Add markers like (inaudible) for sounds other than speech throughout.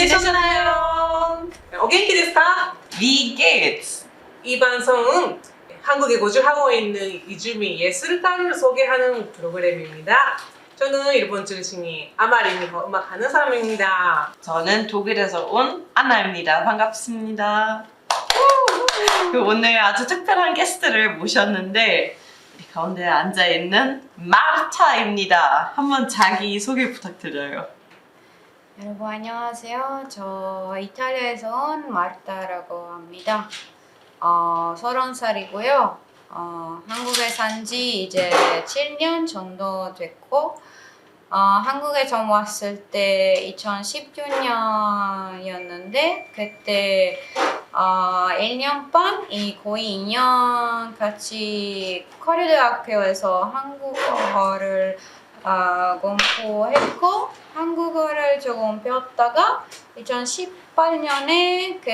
지내셨나요? 어겐키 데스까? Wie geht's? 이 방송은 한국에 거주하고 있는 이주미 예술가를 소개하는 프로그램입니다. 저는 일본 출신이 아마리미호 음악하는 사람입니다. 저는 독일에서 온 안나입니다. 반갑습니다. 그 오늘 아주 특별한 게스트를 모셨는데 우리 가운데 앉아 있는 마르타입니다. 한번 자기 소개 부탁드려요. 여러분 안녕하세요. 저 이탈리아에서 온 마르타라고 합니다. 어, 30살이고요. 어, 한국에 산 지 이제 7년 정도 됐고 어, 한국에 처음 왔을 때 2016년이었는데 그때 어, 1년 반, 이 거의 2년 같이 커리대학교에서 한국어를 아, 공부했고 한국어를 조금 배웠다가 2018년에 그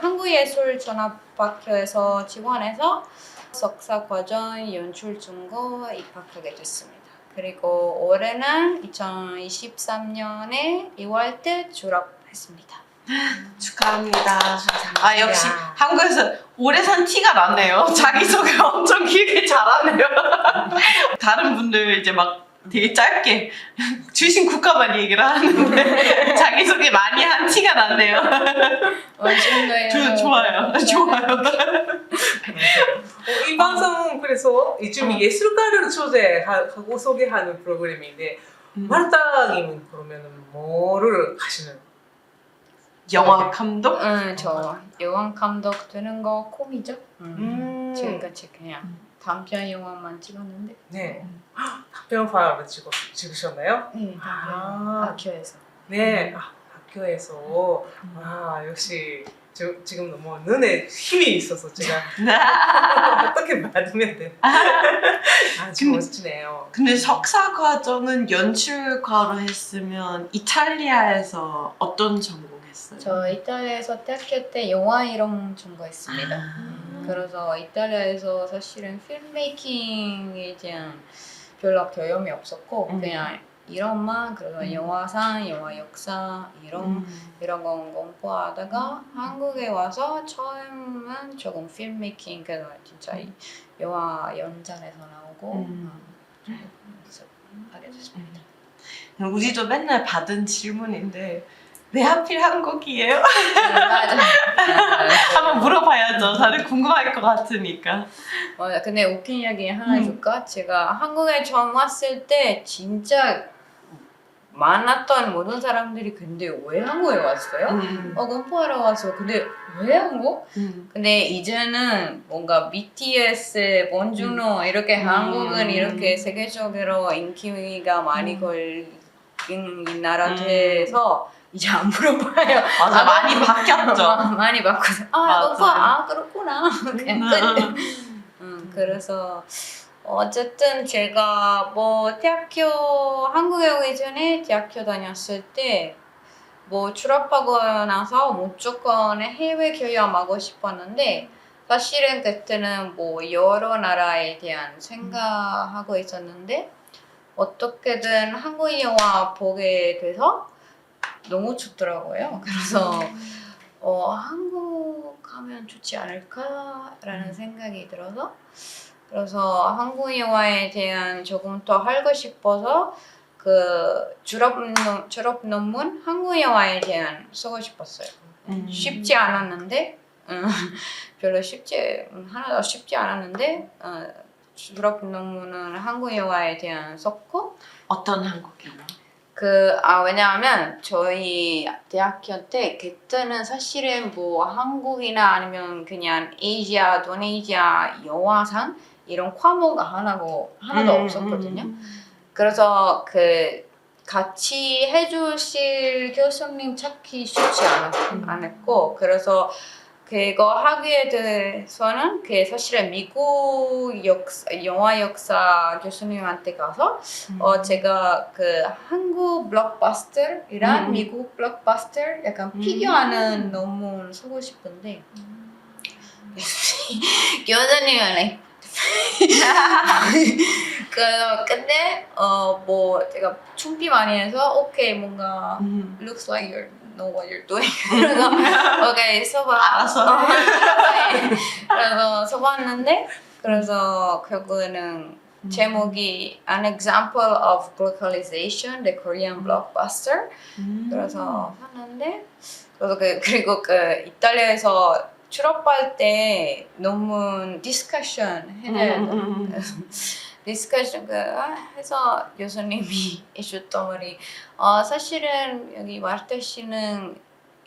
한국예술전업학교에서 지원해서 석사 과정 연출 중고 입학하게 됐습니다. 그리고 올해는 2023년에 2월 때 졸업했습니다. (laughs) 축하합니다. 아 역시 한국에서 오래 산 티가 나네요. 자기 소개 엄청 길게 잘하네요. (laughs) 다른 분들 이제 막 되게 짧게 주신 국가만 얘기를 하는데 (laughs) 자기소개 많이 한 티가 났네요. 멋있네요. 저, 좋아요. 좋아요. 어, 이 방송은 그래서 이주미 어. 예술가를 초대하고 소개하는 프로그램인데 마르타님은 그러면 뭐를 하시는? 영화 감독? 응, 저 영화 감독 되는 거 콤이죠. 음. 지금까지 그냥 단편 영화만 찍었는데. 네. 답변파를 찍어 찍으셨나요? 네, 아. 학교에서. 네. 아, 학교에서 아 역시 저, 지금 너무 눈에 힘이 있어서 제가 (laughs) 어떻게 맞으면 돼? 아주 근데- 멋지네요. 근데 석사 과정은 연출가로 했으면 이탈리아에서 어떤 전공했어요? 저 이탈리아에서 대학교 때 영화 이름 전공했습니다. 아. 그래서 이탈리아에서 사실은 필메이킹에 대한 별로 경험이 없었고 음. 그냥 이런만 그래서 음. 영화상, 영화 역사 이런 음. 이런 건 공부하다가 한국에 와서 처음은 조금 필메이킹 그래서 진짜 이 영화 연장에서 나오고 음. 어, 하게 됐습니다. 우리도 맨날 받은 질문인데 왜 하필 한국이에요? 네, 맞아. 한번 물어봐야죠. 다들 궁금할 것 같으니까. 맞아. 근데 웃긴 이야기 하나 음. 해줄까? 제가 한국에 처음 왔을 때 진짜 많았던 모든 사람들이 근데 왜 한국에 왔어요? 음. 어 공부하러 와서 근데 왜 한국? 음. 근데 이제는 뭔가 BTS, 본주노 이렇게 음. 한국은 이렇게 세계적으로 인기가 많이 음. 걸린 이 나라 음. 돼서 이제 안 물어봐요. 맞아 아, 많이 바뀌었죠. 많이 바꿔서 아 맞아요. 오빠 아 그렇구나. (laughs) 그냥 끝. 음. 음, 그래서 어쨌든 제가 뭐 대학교 한국에 오기 전에 대학교 다녔을 때 뭐 졸업하고 나서 무조건 해외 교육하고 싶었는데 사실은 그때는 뭐 여러 나라에 대한 생각하고 있었는데 어떻게든 한국 영화 보게 돼서 너무 좋더라고요. 그래서 어, 한국 가면 좋지 않을까라는 생각이 들어서 그래서 한국 영화에 대한 조금 더 알고 싶어서 그 졸업 논- 졸업 논문 한국 영화에 대한 쓰고 싶었어요. 음. 쉽지 않았는데 음, (laughs) 별로 쉽지 음, 하나도 쉽지 않았는데 어, 졸업 논문은 한국 영화에 대한 썼고 어떤 한국 영화? 그, 아, 왜냐하면 저희 대학교 때 그때는 사실은 뭐 한국이나 아니면 그냥 아시아, 도네시아 영화상 이런 과목 하나고 하나도 음, 없었거든요. 음. 그래서 그 같이 해주실 교수님 찾기 쉽지 않았, 음. 않았고 그래서 그거 하기에 대해서는 그 사실은 미국 역사, 영화 역사 교수님한테 가서 음. 어 제가 그 한국 블록버스터이랑 음. 미국 블록버스터 약간 음. 비교하는 논문 쓰고 싶은데 (laughs) 교수님은 (laughs) 그 근데 어 뭐 제가 준비 많이 해서 오케이 뭔가 음. looks like you're know what you're doing. 그래서 오케이 써봐. 알았어. 어, 해. 그래서 써봤는데 그래서 결국에는 음. 제목이 An Example of Globalization, the Korean Blockbuster. 음. 그래서 하는데 그래서 그 그리고 그 이탈리아에서 출업할 때 논문 디스커션 해야 음, 음, 음. 디스커션 그 해서 교수님이 (laughs) 해줬던 말이 어 사실은 여기 마르타 씨는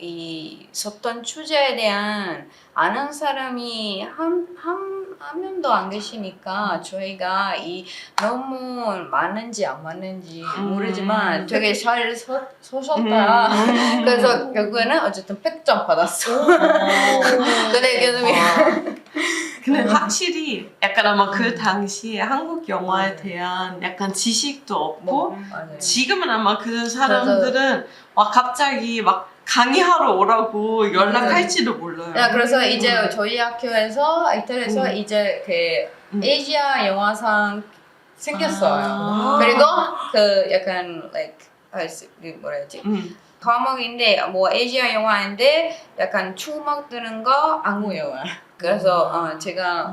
이 썼던 주제에 대한 아는 사람이 한, 한, 한 명도 안 계시니까 저희가 이 논문 맞는지 안 맞는지 음. 모르지만 되게 잘 써, 써셨다. 음. (laughs) 그래서 결국에는 어쨌든 100점 받았어. (laughs) 근데 교수님이 근데 음. 확실히 약간 아마 그 당시에 한국 영화에 대한 약간 지식도 없고 뭐, 맞아요. 지금은 아마 그 사람들은 와 갑자기 막 강의하러 오라고 연락할지도 몰라요. 야, 그래서 이제 음. 저희 학교에서 이탈리아에서 음. 이제 그 음. 아시아 영화상 생겼어요. 아. 그리고 그 약간 like 아, 스- 그 뭐라 해야지 음. 과목인데 뭐 아시아 영화인데 약간 추억 드는 거 한국 영화. 그래서 어, 제가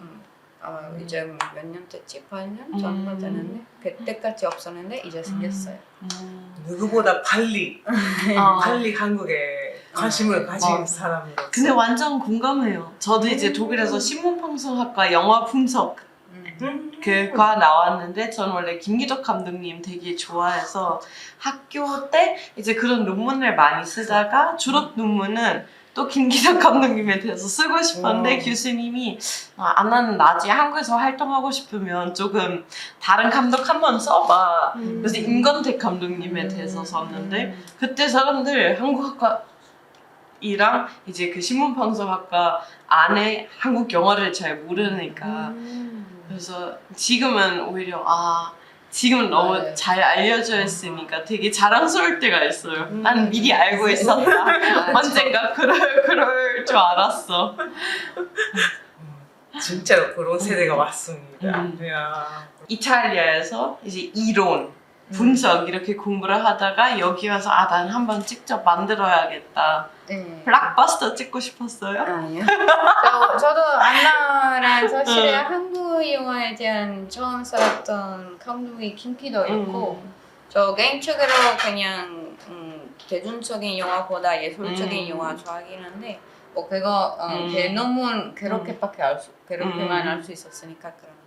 음, 어, 이제 몇 년 됐지? 8년 정도 음. 되는데 그때까지 없었는데 이제 생겼어요. 음. 누구보다 빨리 (laughs) 어. 빨리 한국에 관심을 가진 맞아. 사람으로. 근데 완전 공감해요. 저도 이제 독일에서 신문방송학과 영화 분석 음. 그과 나왔는데 저는 원래 김기덕 감독님 되게 좋아해서 학교 때 이제 그런 논문을 많이 쓰다가 졸업 논문은 또 김기덕 감독님에 대해서 쓰고 싶었는데 음. 교수님이 아, 아, 나는 나중에 한국에서 활동하고 싶으면 조금 다른 감독 한번 써봐. 그래서 임건택 감독님에 대해서 썼는데 그때 사람들 한국학과 이랑 이제 그 신문방송학과 안에 한국 영화를 잘 모르니까 그래서 지금은 오히려 아 지금은 너무 맞아요. 잘 알려져 있으니까 되게 자랑스러울 때가 있어요. 음. 난 미리 알고 있었다. 아, 언젠가 그럴 그럴 줄 알았어. 진짜로 그런 세대가 왔습니다. 음. 야. 이탈리아에서 이제 이론, 분석 이렇게 공부를 하다가 여기 와서 아 난 한번 직접 만들어야겠다. 네. 블락버스터 찍고 싶었어요. 아니요. 저, 저도 안나랑 사실 응. 한국 영화에 대한 처음 살았던 감독이 김기덕이었고 음. 저 개인적으로 그냥 음, 대중적인 영화보다 예술적인 음. 영화 좋아하긴 한데 뭐 그거 어, 음. 걔 너무 그렇게밖에 알 수, 그렇게만 음. 알수 있었으니까 그러는데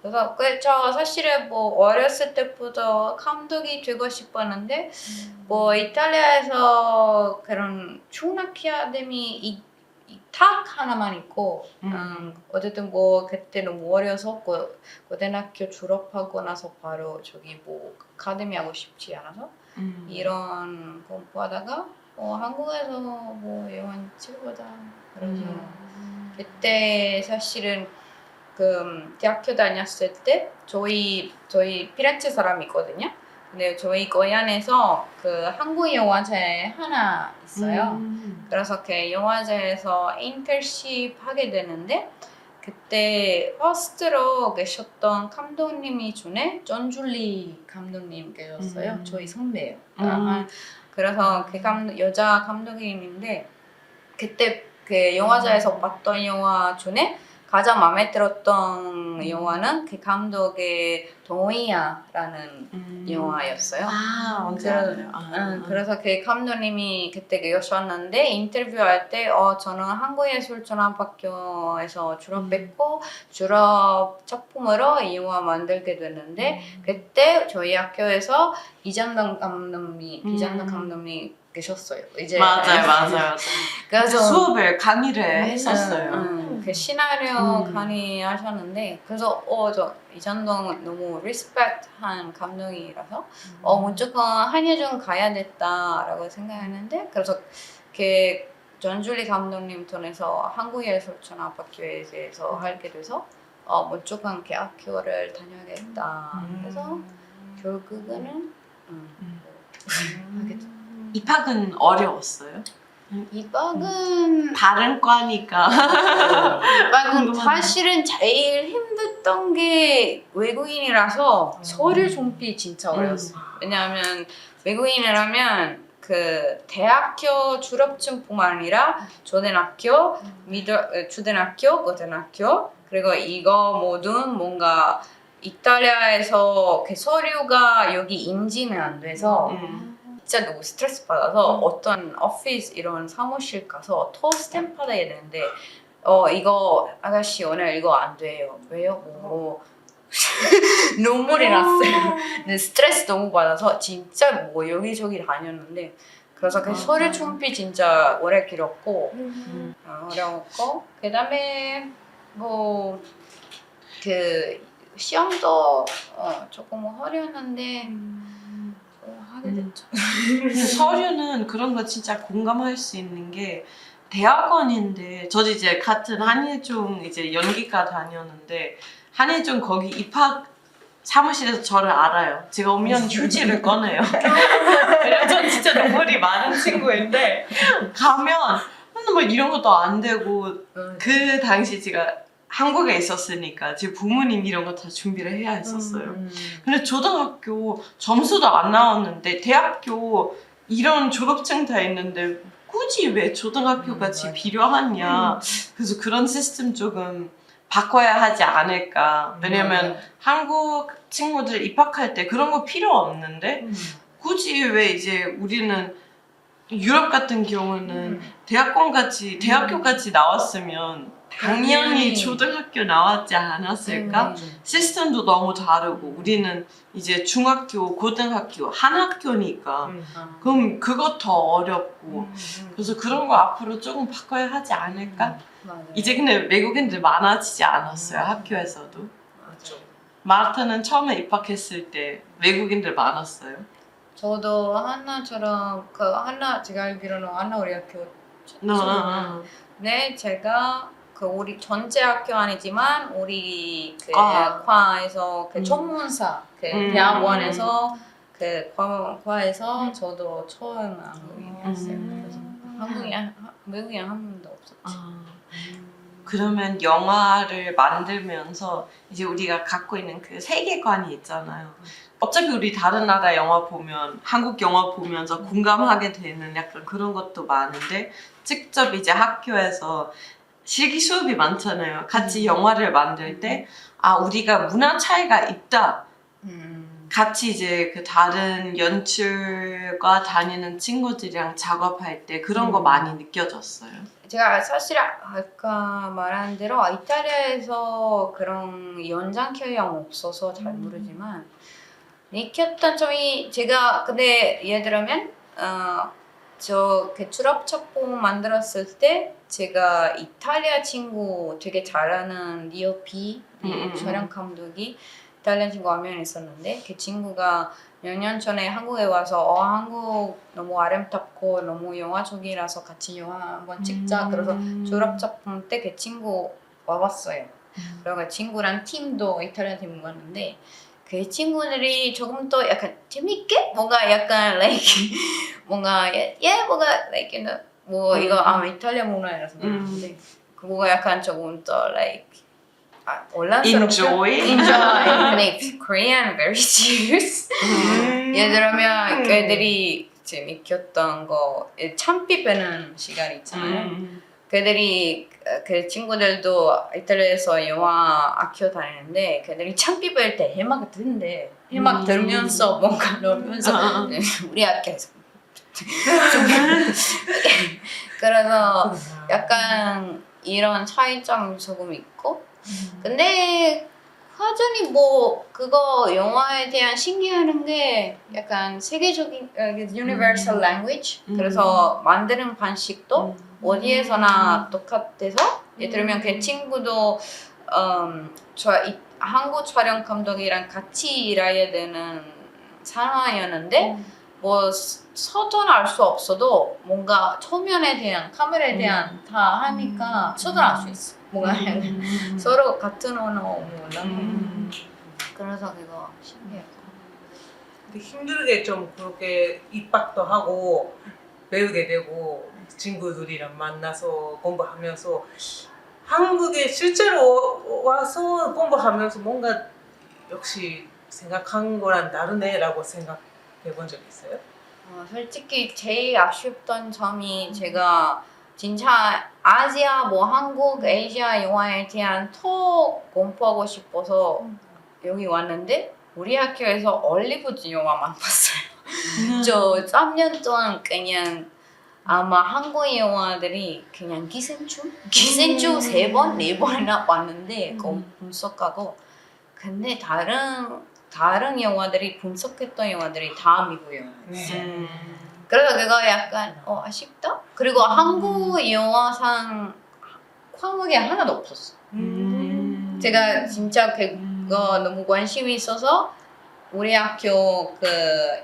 그래서 그저 사실은 뭐 어렸을 때부터 감독이 되고 싶었는데 뭐 이탈리아에서 그런 충 아카데미 이, 이, 탁 하나만 있고 음. 음, 어쨌든 뭐 그때 너무 어려서 고, 고등학교 졸업하고 나서 바로 저기 뭐 아카데미 하고 싶지 않아서 음. 이런 공부하다가 뭐 한국에서 뭐 영화 찍어보자 그래서 음. 그때 사실은 그 대학교 다녔을 때 저희 저희 피렌체 사람이 있거든요. 근데 저희 고향에서 그 한국 영화제 하나 있어요. 음. 그래서 그 영화제에서 인턴십 하게 되는데 그때 퍼스트로 계셨던 감독님이 중에 전줄리 감독님 계셨어요. 음. 저희 선배예요. 음. 아, 그래서 그 감, 여자 감독님인데 그때 그 영화제에서 봤던 영화 중에 가장 마음에 들었던 영화는 그 감독의 동이야라는 음. 영화였어요. 아 언제 알아요? 아, 응, 아. 그래서 그 감독님이 그때 계셨는데 인터뷰할 때 어, 저는 한국예술전환학교에서 졸업했고 졸업 작품으로 이 영화 만들게 됐는데 그때 저희 학교에서 이장당 감독님, 음. 이장당 감독 님 계셨어요. 이제 맞아요, (laughs) 맞아요, 맞아요. 그래서 수업을 강의를 했었어요. 응, 응. 그 시나리오 음. 강의 하셨는데 그래서 어저 이장동 너무 리스펙트한 감독이라서 어 무조건 한예종 가야겠다라고 생각했는데 그래서 그 전줄리 감독님 통해서 한국 예술 전학학교에 대해서 알게 돼서 어 무조건 그 학교를 다녀야겠다 그래서 결국에는 음, (laughs) 하게 됐- 입학은 어려웠어요. 이박은 다른 과니까. 이박은 궁금하네. 사실은 제일 힘들던 게 외국인이라서 서류 준비 진짜 어려웠어요. 왜냐하면 외국인이라면 그그 대학교 졸업증뿐만 아니라 초등학교, 어, 초등학교, 고등학교 그리고 이거 모든 뭔가 이탈리아에서 그 서류가 여기 인지는 안 돼서 음. 진짜 너무 스트레스 받아서 어떤 오피스 이런 사무실 가서 토 스탬프 받아야 되는데 어 이거 아가씨 오늘 이거 안 돼요. 왜요? 뭐 (laughs) 눈물이 났어요. 근데 스트레스 너무 받아서 진짜 뭐 여기저기 다녔는데 그래서 그 서류 준비 진짜 오래 길었고 어, 어려웠고 그 다음에 뭐 그 시험도 어, 조금 어려웠는데 어, 하게 됐죠 근데 서류는 그런 거 진짜 공감할 수 있는 게 대학원인데 저도 이제 같은 한예종 이제 연기과 다녔는데 한예종 거기 입학 사무실에서 저를 알아요. 제가 오면 휴지를 (laughs) 꺼내요. (laughs) 왜냐면 전 진짜 눈물이 많은 친구인데 가면 뭐 이런 것도 안 되고 음. 그 당시 제가 한국에 있었으니까 제 부모님 이런 거 다 준비를 해야 했었어요. 음. 근데 초등학교 점수도 안 나왔는데 대학교 이런 졸업증 다 있는데 굳이 왜 초등학교같이 음, 맞아. 필요하냐 그래서 그런 시스템 조금 바꿔야 하지 않을까 왜냐면 한국 친구들 입학할 때 그런 거 필요 없는데 굳이 왜 이제 우리는 유럽 같은 경우는 음. 대학원 같이 대학교 같이 나왔으면 당연히. 초등학교 나왔지 않았을까? 음. 시스템도 너무 다르고 우리는 이제 중학교, 고등학교 한 학교니까 음. 어. 그럼 그것 더 어렵고 그래서 그런 거 앞으로 조금 바꿔야 하지 않을까? 맞아요. 이제 근데 외국인들 많아지지 않았어요 학교에서도 맞죠. 마르타는 처음에 입학했을 때 외국인들 많았어요. 저도 한나처럼 그 한나 제가 알기로는 한나 우리 학교 어, 네 제가 그 우리 전체 학교 아니지만 우리 그 과. 과에서 그 음. 전문사 그 음. 대학원에서 그 과, 과에서 음. 저도 처음 한국인이었어요. 음. 그래서 한국인 한- 외국인 한 명도 없었지. 아, 그러면 영화를 만들면서 이제 우리가 갖고 있는 그 세계관이 있잖아요. 어차피 우리 다른 나라 영화 보면 한국 영화 보면서 공감하게 되는 약간 그런 것도 많은데 직접 이제 학교에서 실기 수업이 많잖아요. 같이 영화를 만들 때 아 우리가 문화 차이가 있다. 음. 같이 이제 그 다른 연출과 다니는 친구들이랑 작업할 때 그런 거 음. 많이 느껴졌어요. 제가 사실 아까 말한 대로 이탈리아에서 그런 연장 교양 없어서 잘 음. 모르지만 느꼈던 점이 제가 근데 예를 들면 어 저그 졸업 작품 만들었을 때 제가 이탈리아 친구 되게 잘하는 리오피 음, 음, 음. 촬영 감독이 이탈리아 친구 한명 있었는데 그 친구가 몇 년 전에 한국에 와서 어 한국 너무 아름답고 너무 영화적이라서 같이 영화 한번 찍자 음. 그래서 졸업 작품 때 그 친구 와봤어요. 음. 그리고 그 친구랑 팀도 이탈리아 팀 갔는데 그 친구들이 조금 더 약간 재밌게 뭔가 약간 like (laughs) 뭔가 예, 예 뭔가 like you know, 뭐 음. 이거 아마 이탈리아 문화라서 음. 그런데 그거가 약간 조금 더 like 아, 온란스럽죠? Enjoy? enjoy like Korean very (laughs) serious 음. 예를 들면 걔들이 재밌었던 거 참비 빼는 시간 있잖아요 음. 걔들이 어, 그 친구들도 이탈리아에서 영화 학교 다니는데 걔들이 참비 뺄때 해막 듣는데 해막 음. 들으면서 뭔가 넣으면서 아. (laughs) 우리 학교에서 (laughs) 그래서 약간 이런 차이점이 조금 있고 근데 화전이 뭐 그거 영화에 대한 신기하는 게 약간 세계적인 어, universal 음. language 음. 그래서 만드는 방식도 어디에서나 똑같아서 예를 들면 음. 그 친구도 음, 저 이, 한국 촬영 감독이랑 같이 일해야 되는 상황이었는데 뭐 서- 서둔할 수 없어도 뭔가 초면에 대한 카메라에 대한 다 하니까 서둔할 수 있어. 뭔가 음. (laughs) 서로 같은 언어 몰라 음. 그래서 그거 신기해 근데 힘들게 좀 그렇게 입학도 하고 배우게 되고 친구들이랑 만나서 공부하면서 한국에 실제로 와서 공부하면서 뭔가 역시 생각한 거랑 다르네라고 생각해 본 적 있어요? 어, 솔직히 제일 아쉬웠던 점이 제가 진짜 아시아 뭐 한국 아시아 영화에 대한 더 공부하고 싶어서 여기 왔는데 우리 학교에서 얼리부드 영화만 봤어요. 음. 저 3년 동안 그냥 아마 한국 영화들이 그냥 기생충? 기생충 음. 세 번, 네 번이나 봤는데 그거 음. 분석하고 근데 다른 다른 영화들이 분석했던 영화들이 다 미국 영화였어요. 음. 그래서 그거 약간 어, 아쉽다? 그리고 한국 영화상 과목이 하나도 없었어. 음. 제가 진짜 그거 너무 관심이 있어서 우리 학교 그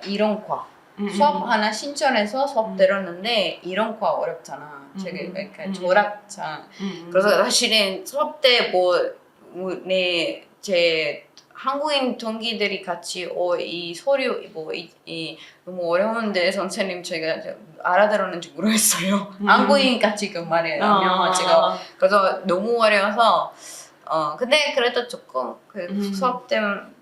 이론과 음. 수업 하나 신청해서 수업 음. 들었는데 이론과 어렵잖아. 되게 음. 약간 음. 졸업장. 음. 그래서 사실은 수업 때뭐내제 한국인 동기들이 같이 어이 서류 뭐이 이 너무 어려운데 선생님 제가 알아들었는지 모르겠어요. 음. 한국인 같이 그 말해요. 어. 제가 그래서 너무 어려워서 어 근데 그래도 조금 그 음. 수업 때문에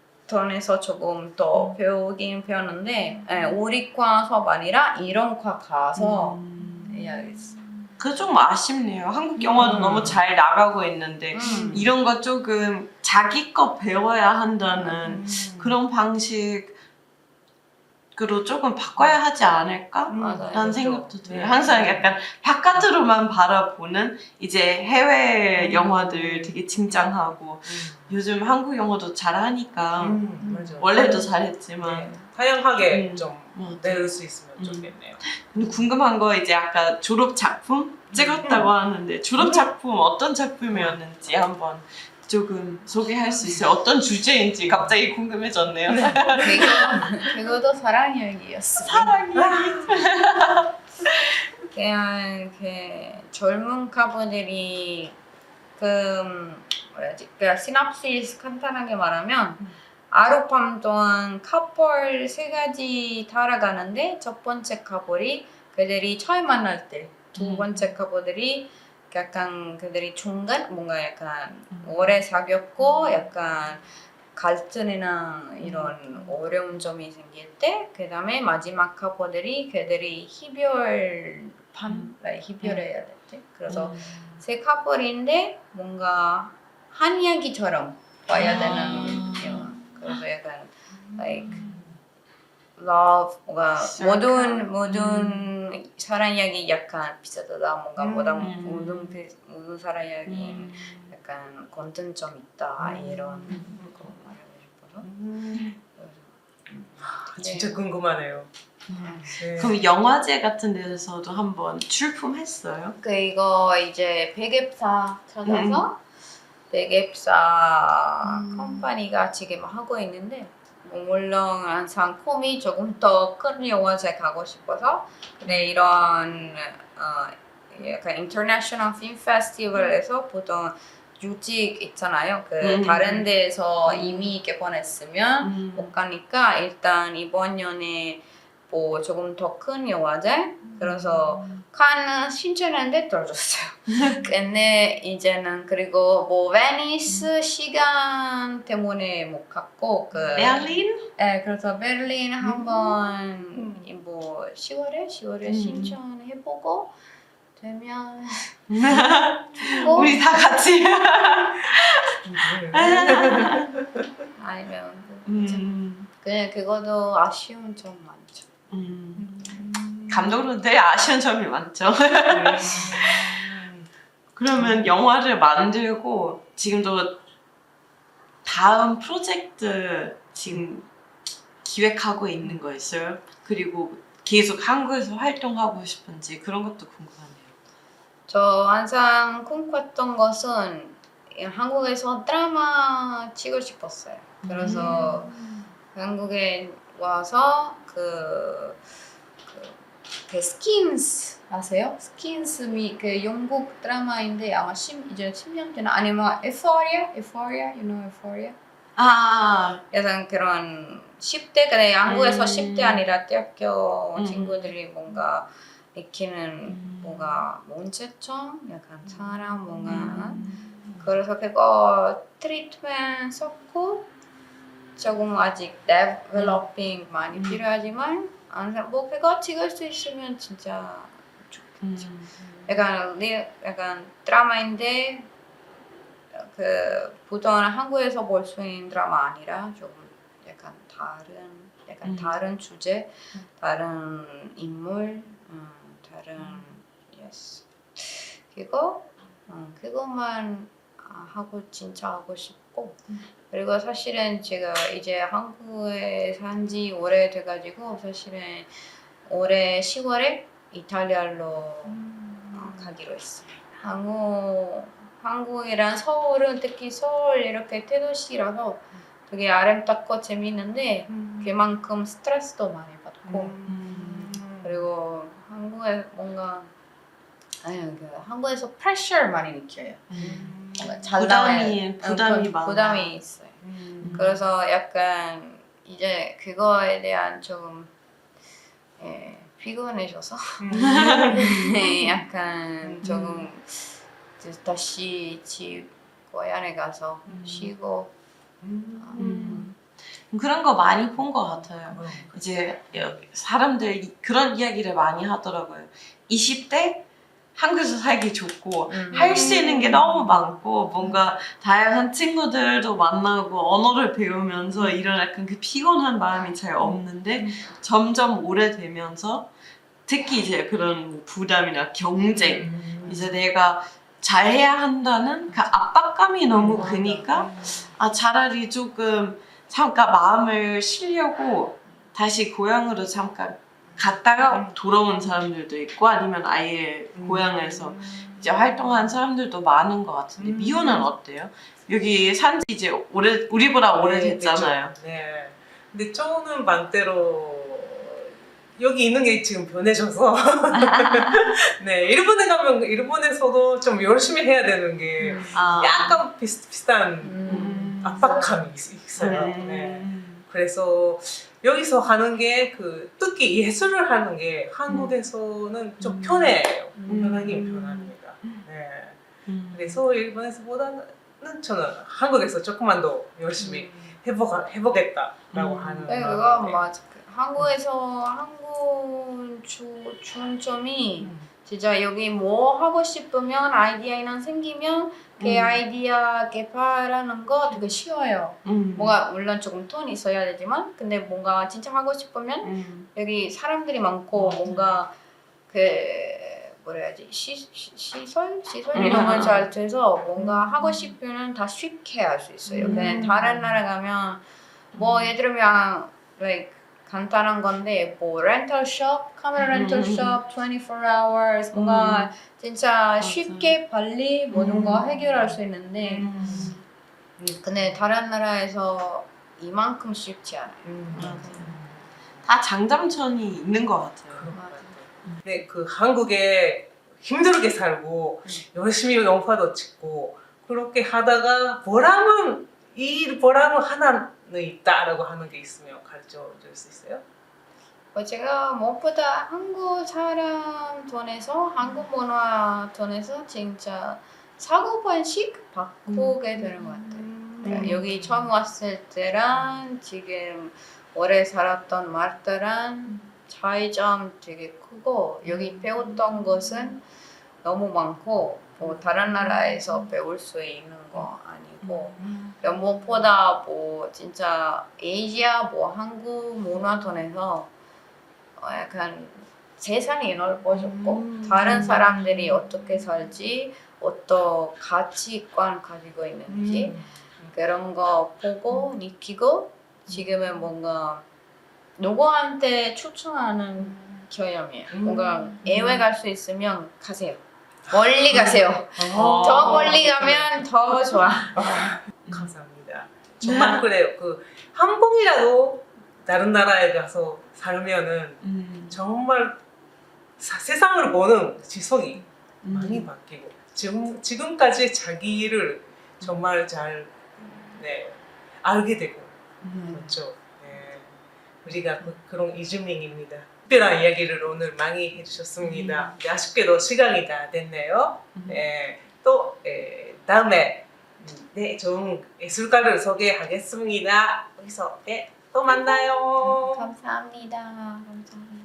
서 조금 더 배우긴 배웠는데 예, 우리과 수업 아니라 이론과 가서 음. 해야겠어. 그게 좀 아쉽네요. 한국 영화도 음. 너무 잘 나가고 있는데 음. 이런 거 조금 자기 거 배워야 한다는 음. 그런 방식 으로 조금 바꿔야 하지 않을까? 맞아요. 라는 생각도 들어요. 네. 항상 약간 바깥으로만 바라보는 이제 해외 음. 영화들 되게 칭찬하고 요즘 한국 영화도 잘하니까 음, 맞아. 원래도 잘했지만 네, 다양하게 음. 좀뭐 내을 수 있으면 음. 좋겠네요. 근데 궁금한 거 이제 아까 졸업 작품 찍었다고 하는데 졸업 작품 어떤 작품이었는지 한번 조금 소개할 수 있어요? 어떤 주제인지 갑자기 궁금해졌네요. 그거 그거도 사랑 이야기였어. 사랑이. 그냥 그 젊은 카보들이 그 뭐라지 그 시납시스 간단하게 말하면 하룻밤 동안 카폴 세 가지 따라가는데 첫 번째 카폴이 그들이 처음 만날 때두 음. 번째 카폴들이 약간 그들이 중간 뭔가 약간 음. 오래 사귀었고 약간 갈등이나 이런 어려운 점이 생길 때, 그 다음에 마지막 카포들이 그들이 희별 판, 네, 희별해야 될 때. 그래서 음. 세 카폴인데 뭔가 한 이야기처럼 봐야 아. 되는 영화. 그래서 약간 like love 뭔가 모든 모든 사랑 이야기 약간 비슷하다. 뭔가 음. 보다 모든 비- 모든 사랑 이야기 음. 약간 공통점 있다 이런 거 말하고 싶어서. 음. 아, 진짜 궁금하네요. 네. 그럼 영화제 같은 데서도 한번 출품했어요? 그 이거 이제 백앱사 찾아서 백앱사 음. 컴퍼니가 지금 하고 있는데 뭐 물론 항상 콤이 조금 더 큰 영화제 가고 싶어서 근데 이런 어 약간 인터내셔널 필 페스티벌에서 보통 유직 있잖아요. 그 음. 다른 데에서 음. 이미 개봉했으면 음. 못 가니까 일단 이번 년에 뭐 조금 더큰 영화제 그래서 칸은 신청했는데 떨어졌어요. (laughs) 근데 이제는 그리고 뭐 베니스 시간 때문에 못 갔고 그 베를린? 네, 그래서 베를린 한번 뭐 10월에 10월에 음. 신청해보고 되면 (laughs) 뭐 우리 다 같이. (laughs) 아니면 음. 그냥 그것도 아쉬운 점 많죠. 음. 감독으로 늘 아쉬운 점이 많죠. (laughs) 그러면 영화를 만들고 지금도 다음 프로젝트 지금 기획하고 있는 거 있어요? 그리고 계속 한국에서 활동하고 싶은지 그런 것도 궁금하네요. 저 항상 꿈꿨던 것은 한국에서 드라마 찍고 싶었어요. 그래서 한국에 와서 그, 그, 그 스킨스 아세요? 스킨스 미 그 영국 드라마인데 아마 10, 이제 10년 되나 아니면 에포리아? 에포리아? You know 에포리아? 아, 약간 그런 10대 근데 한국에서 음. 10대 아니라 대학교 음. 친구들이 뭔가 느끼는 음. 뭔가 문제점 약간 사람 뭔가 음. 그래서 그거 트리트먼트 썼고 조금 아직 데벨로핑 많이 음. 필요하지만 항상 뭐 그거 찍을 수 있으면 진짜 음. 약간 리 약간 드라마인데 그 보통 한국에서 볼 수 있는 드라마 아니라 좀 약간 다른 약간 음. 다른 주제, 다른 인물, 음, 다른 yes 그거 음, 그것만 아, 하고 진짜 하고 싶고. 그리고 사실은 제가 이제 한국에 산 지 오래 돼가지고 사실은 올해 10월에 이탈리아로 어, 가기로 했어요. 한국 한국이랑 서울은 특히 서울 이렇게 대도시라서 되게 아름답고 재밌는데 그만큼 스트레스도 많이 받고. 음. 그리고 한국에 뭔가 아니 그 한국에서 프레셔를 많이 느껴요. 뭔가 잘 부담이- 나와야- 부담이 어, 많아. 부담이 있어요. 그래서 약간 이제 그거에 대한 좀 예, 피곤해져서 (laughs) 네, (laughs) 약간 조금 이제 다시 집 고향에 가서 쉬고 음. 그런 거 많이 본 것 같아요. 이제 사람들 이- 그런 이야기를 많이 하더라고요. 20대 한국에서 살기 좋고 음. 할 수 있는 게 너무 많고 뭔가 다양한 친구들도 만나고 언어를 배우면서 이런 약간 그 피곤한 마음이 잘 없는데 점점 오래되면서 특히 이제 그런 뭐 부담이나 경쟁 이제 내가 잘해야 한다는 그 압박감이 너무 크니까 아 차라리 조금 잠깐 마음을 쉬려고 다시 고향으로 잠깐 갔다가 돌아온 사람들도 있고 아니면 아예 고향에서 이제 활동한 사람들도 많은 것 같은데 음. 미호는 어때요? 여기 산지 이제 오래 우리보다 오래됐잖아요. 그렇죠. 네. 근데 저는 반대로 여기 있는 게 지금 변해져서 (laughs) 네 일본에 가면 일본에서도 좀 열심히 해야 되는 게 아, 약간 비슷 비슷한 음. 압박감이 있- 있어요. 음. 네. 그래서 여기서 하는 게 그 특히 예술을 하는 게 한국에서는 좀 음. 편해요. 음. 편하긴 편합니다. 네. 음. 그래서 일본에서보다는 저는 한국에서 조금만 더 열심히 해보, 해보겠다라고 음. 하는 네, 그거. 맞아. 그 한국에서 한국 주, 중점이 진짜 여기 뭐 하고 싶으면 아이디어나 생기면 그 음. 아이디어 개발하는 거 되게 쉬워요. 음. 뭔가 물론 조금 돈이 있어야 되지만 근데 뭔가 진짜 하고 싶으면 음. 여기 사람들이 많고 맞아. 뭔가 그 뭐라 해야지 시, 시, 시설 시설이 음. 너무 잘 돼서 뭔가 하고 싶으면 다 쉽게 할 수 있어요. 음. 근데 다른 나라 가면 뭐 예를 들면 like 간단한 건데 뭐 렌털 숍, 카메라 렌털 음. 숍, 24 hours 뭔가 진짜 쉽게 빨리 모든 거 음. 해결할 수 있는데 음. 근데 다른 나라에서 이만큼 쉽지 않아요. 음. 다 장단점이 있는 것 같아요. 네, 그 한국에 힘들게 살고 음. 열심히 영화도 찍고 그렇게 하다가 보람은 이 보람은 하나는 있다라고 하는 게 있으면 가르쳐 줄 수 있어요? 뭐 제가 무엇보다 한국 사람 돈에서 한국 문화 돈에서 진짜 사고 방식 바꾸게 되는 것 같아요. 그러니까 음. 여기 처음 왔을 때랑 지금 오래 살았던 말들랑 차이점 되게 크고 여기 배웠던 것은 너무 많고 뭐 다른 나라에서 배울 수 있는 거 아니고 무엇보다 뭐 진짜 아시아 뭐 한국 문화권에서 어 약간 세상이 넓어졌고 음. 다른 사람들이 어떻게 살지 어떤 가치관 가지고 있는지 그런 거 보고 느끼고 지금은 뭔가 누구한테 추천하는 경험이에요. 음. 뭔가 해외 갈 수 있으면 가세요. 멀리 가세요. 어. 더 멀리 가면 더 좋아. (laughs) 감사합니다. 정말 그래요. 그한 번이라도 다른 나라에 가서 살면은 음. 정말 사- 세상을 보는 지성이 음. 많이 바뀌고 지금 지금까지 자기를 정말 잘 네, 알게 되고 음. 그렇죠. 네. 우리가 그, 그런 이주민입니다. 특별한 이야기를 오늘 많이 해주셨습니다. 네, 아쉽게도 시간이 다 됐네요. 음. 네, 또 에, 다음에 음, 네, 좋은 예술가를 소개하겠습니다. 여기서 네, 또 만나요. 감사합니다. 감사합니다.